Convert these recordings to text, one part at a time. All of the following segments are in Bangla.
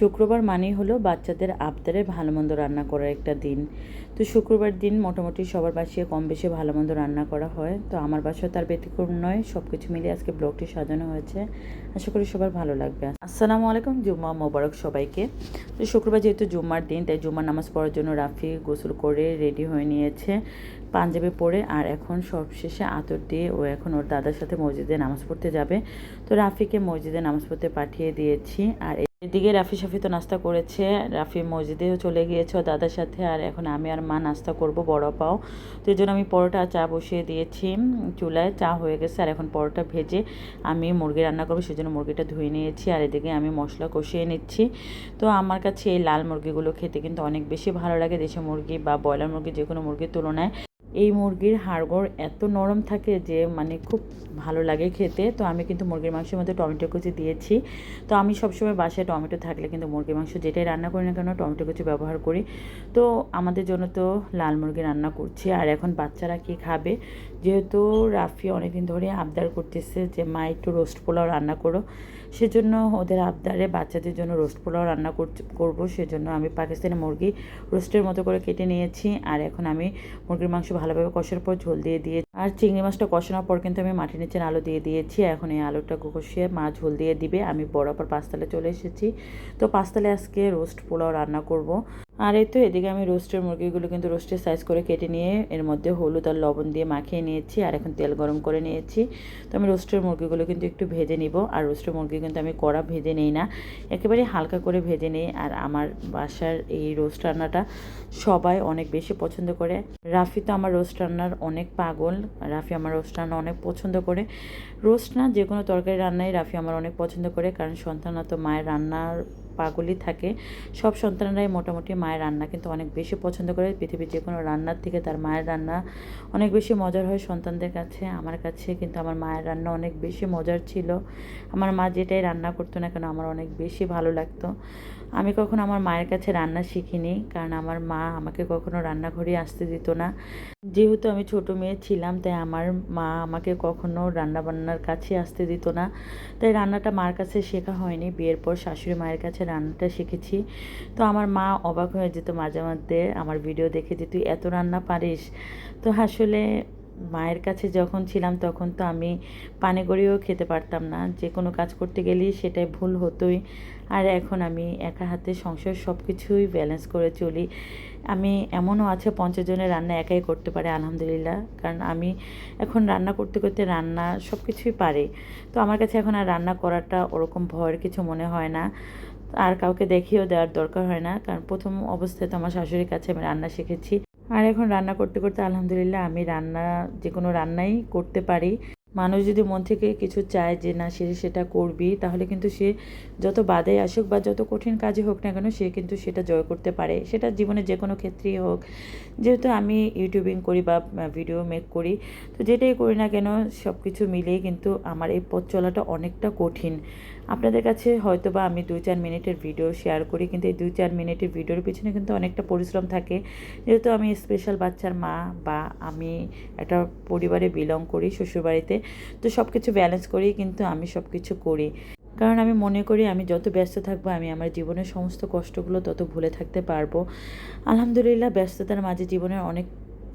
শুক্রবার মানেই হলো বাচ্চাদের আবদারে ভালো মন্দ রান্না করার একটা দিন। তো শুক্রবার দিন মোটামুটি সবার বাসায় কম বেশি ভালো মন্দ রান্না করা হয়। তো আমার বাসায় তার ব্যতিক্রম নয় সব কিছু মিলিয়ে আজকে ব্লগটি সাজানো হয়েছে। আশা করি সবার ভালো লাগবে। আসসালামু আলাইকুম, জুম্মা মোবারক সবাইকে। তো শুক্রবার যেহেতু জুম্মার দিন, তাই জুম্মার নামাজ পড়ার জন্য রাফি গোসল করে রেডি হয়ে নিয়েছে পাঞ্জাবি পরে। আর এখন সবশেষে আতর দিয়ে ও এখন ওর দাদার সাথে মসজিদে নামাজ পড়তে যাবে। তো রাফিকে মসজিদে নামাজ পড়তে পাঠিয়ে দিয়েছি। আর এদিকে রাফি সাফি তো নাস্তা করেছে, রাফি মসজিদেও চলে গিয়েছে দাদার সাথে আর এখন আমি আর মা নাস্তা করব বড় পাও। তো এই জন্য আমি পরোটা চা বসিয়ে দিয়েছি, চুলায় চা হয়ে গেছে আর এখন পরোটা ভেজে আমি মুরগি রান্না করব সেই জন্য মুরগিটা ধুয়ে নিয়েছি আর এদিকে আমি মশলা কষিয়ে নিচ্ছি। তো আমার কাছে এই লাল মুরগিগুলো খেতে কিন্তু অনেক বেশি ভালো লাগে, দেশি মুরগি বা ব্রয়লার মুরগি যে কোনো মুরগির তুলনায়। এই মুরগির হাড়গোড় এত নরম থাকে যে মানে খুব ভালো লাগে খেতে। তো আমি কিন্তু মুরগির মাংসের মধ্যে টমেটো কুচি দিয়েছি। তো আমি সবসময় বাসায় টমেটো থাকলে কিন্তু মুরগির মাংস যেটাই রান্না করি না কেন, টমেটো কুচি ব্যবহার করি। তো আমাদের জন্য তো লাল মুরগি রান্না করছি। আর এখন বাচ্চারা কি খাবে? যেহেতু রাফি অনেকদিন ধরে আবদার করতেছে যে, মা, একটু রোস্ট পোলাও রান্না করো। সেজন্য ওদের আবদারে বাচ্চাদের জন্য রোস্ট পোলাও রান্না করব। সেজন্য আমি পাকিস্তানি মুরগি রোস্টের মতো করে কেটে নিয়েছি। আর এখন আমি মুরগির মাংস ভালোভাবে কষার পর ঝোল দিয়ে দিয়ে আর চিংড়ি মাছটা কষানোর পর কিন্তু আমি মাটির নিচে আলু দিয়ে দিয়েছি। এখন এই আলুটা কষিয়ে মা ঝোল দিয়ে দিবে। আমি বরাবর পাঁচতলে চলে এসেছি। তো পাঁচতলে আজকে রোস্ট পোলাও রান্না করব। আর এই তো এদিকে আমি রোস্টের মুরগিগুলো কিন্তু রোস্টের সাইজ করে কেটে নিয়ে এর মধ্যে হলুদ আর লবণ দিয়ে মাখিয়ে নিয়েছি আর এখন তেল গরম করে নিয়েছি। তো আমি রোস্টের মুরগিগুলো কিন্তু একটু ভেজে নিব। আর রোস্টের মুরগি কিন্তু আমি কড়া ভেজে নিই না, একেবারে হালকা করে ভেজে নিই। আর আমার বাসার এই রোস্ট রান্নাটা সবাই অনেক বেশি পছন্দ করে। রাফি তো আমার রোস্ট রান্নার অনেক পাগল। রাফি আমার রোস্ট রান্না অনেক পছন্দ করে। রোস্ট না যে কোনো তরকারি রান্নাই রাফি আমার অনেক পছন্দ করে। কারণ সন্তানরা তো মায়ের রান্নার পাগলই থাকে। সব সন্তানরাই মোটামুটি মায়ের রান্না কিন্তু অনেক বেশি পছন্দ করে। পৃথিবীর যে কোনো রান্নার থেকে তার মায়ের রান্না অনেক বেশি মজার হয়। সন্তানদের কাছে, আমার কাছে কিন্তু আমার মায়ের রান্না অনেক বেশি মজার ছিল। আমার মা যেটাই রান্না করতো না কেন, আমার অনেক বেশি ভালো লাগতো। আমি কখনো আমার মায়ের কাছে রান্না শিখিনি, কারণ আমার মা আমাকে কখনো রান্নাঘরে আসতে দিত না। যেহেতু আমি ছোট মেয়ে ছিলাম, তাই আমার মা আমাকে কখনো রান্না বান্নার কাছে আসতে দিত না। তাই রান্নাটা মার কাছে শেখা হয়নি। বিয়ের পর শাশুড়ি মায়ের কাছে রান্নাটা শিখেছি। তো আমার মা অবাক হয়ে যেত মাঝে মধ্যে আমার ভিডিও দেখে যে, তুই এত রান্না পারিস? তো আসলে মায়ের কাছে যখন ছিলাম তখন তো আমি পানে গড়িয়েও খেতে পারতাম না। যে কোনো কাজ করতে গেলেই সেটাই ভুল হতোই। আর এখন আমি একা হাতে সংসার সব কিছুই ব্যালেন্স করে চলি। আমি এমনও আছে পঞ্চাশ জনের রান্না একাই করতে পারে, আলহামদুলিল্লাহ। কারণ আমি এখন রান্না করতে করতে রান্না সব কিছুই পারে। তো আমার কাছে এখন আর রান্না করাটা ওরকম ভয়ের কিছু মনে হয় না। আর কাউকে দেখিয়েও দেওয়ার দরকার হয় না। কারণ প্রথম অবস্থায় তো আমার শাশুড়ির কাছে আমি রান্না শিখেছি। আর এখন রান্না করতে করতে আলহামদুলিল্লাহ আমি রান্না, যে কোনো রান্নাই করতে পারি। মানুষ যদি মন থেকে কিছু চায় যে, না, সে সেটা করবি, তাহলে কিন্তু সে যত বাধে আসুক বা যত কঠিন কাজই হোক না কেন, সে কিন্তু সেটা জয় করতে পারে। সেটা জীবনে যে কোনো ক্ষেত্রেই হোক। যেহেতু আমি ইউটিউবিং করি বা ভিডিও মেক করি, তো যেটাই করি না কেন সব কিছু মিলিয়ে কিন্তু আমার এই পথ চলাটা অনেকটা কঠিন। আপনাদের কাছে হয়তো বা আমি দুই চার মিনিটের ভিডিও শেয়ার করি, কিন্তু এই দুই চার মিনিটের ভিডিওর পিছনে কিন্তু অনেকটা পরিশ্রম থাকে। যেহেতু আমি স্পেশাল বাচ্চার মা বা আমি একটা পরিবারে বিলং করি, শ্বশুরবাড়িতে তো সব কিছু ব্যালেন্স করেই কিন্তু আমি সব কিছু করি। কারণ আমি মনে করি, আমি যত ব্যস্ত থাকব, আমি আমার জীবনের সমস্ত কষ্টগুলো তত ভুলে থাকতে পারব। আলহামদুলিল্লাহ, ব্যস্ততার মাঝে জীবনের অনেক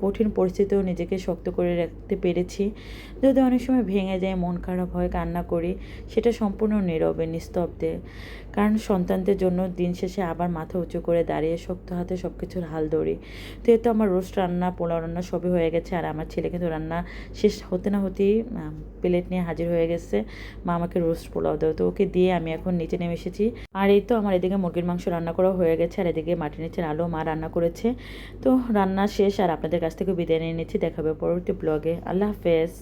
কঠিন পরিস্থিতিও নিজেকে শক্ত করে রাখতে পেরেছি। যদি অনেক সময় ভেঙে যায়, মন খারাপ হয়, কান্না করি, সেটা সম্পূর্ণ নীরবে, নিস্তব্ধে। কারণ সন্তানদের জন্য দিন শেষে আবার মাথা উঁচু করে দাঁড়িয়ে শক্ত হাতে সব কিছুর হাল ধরি। তো এতো আমার রোস্ট রান্না, পোলাও রান্না সবই হয়ে গেছে, আর আমার ছেলে কিন্তু রান্না শেষ হতে না হতেই প্লেট নিয়ে হাজির হয়ে গেছে। মা আমাকে রোস্ট পোলাও দেয়। তো ওকে দিয়ে আমি এখন নিচে নেমে এসেছি। আর এই তো আমার এদিকে মুরগির মাংস রান্না করা হয়ে গেছে, আর এদিকে মাটির নিচের আলো মা রান্না করেছে। তো রান্না শেষ, আর আপনাদের কাছ থেকে বিদায় নিয়ে নিচ্ছি। দেখাবে পরবর্তী ব্লগে আল্লাহ হাফেজ।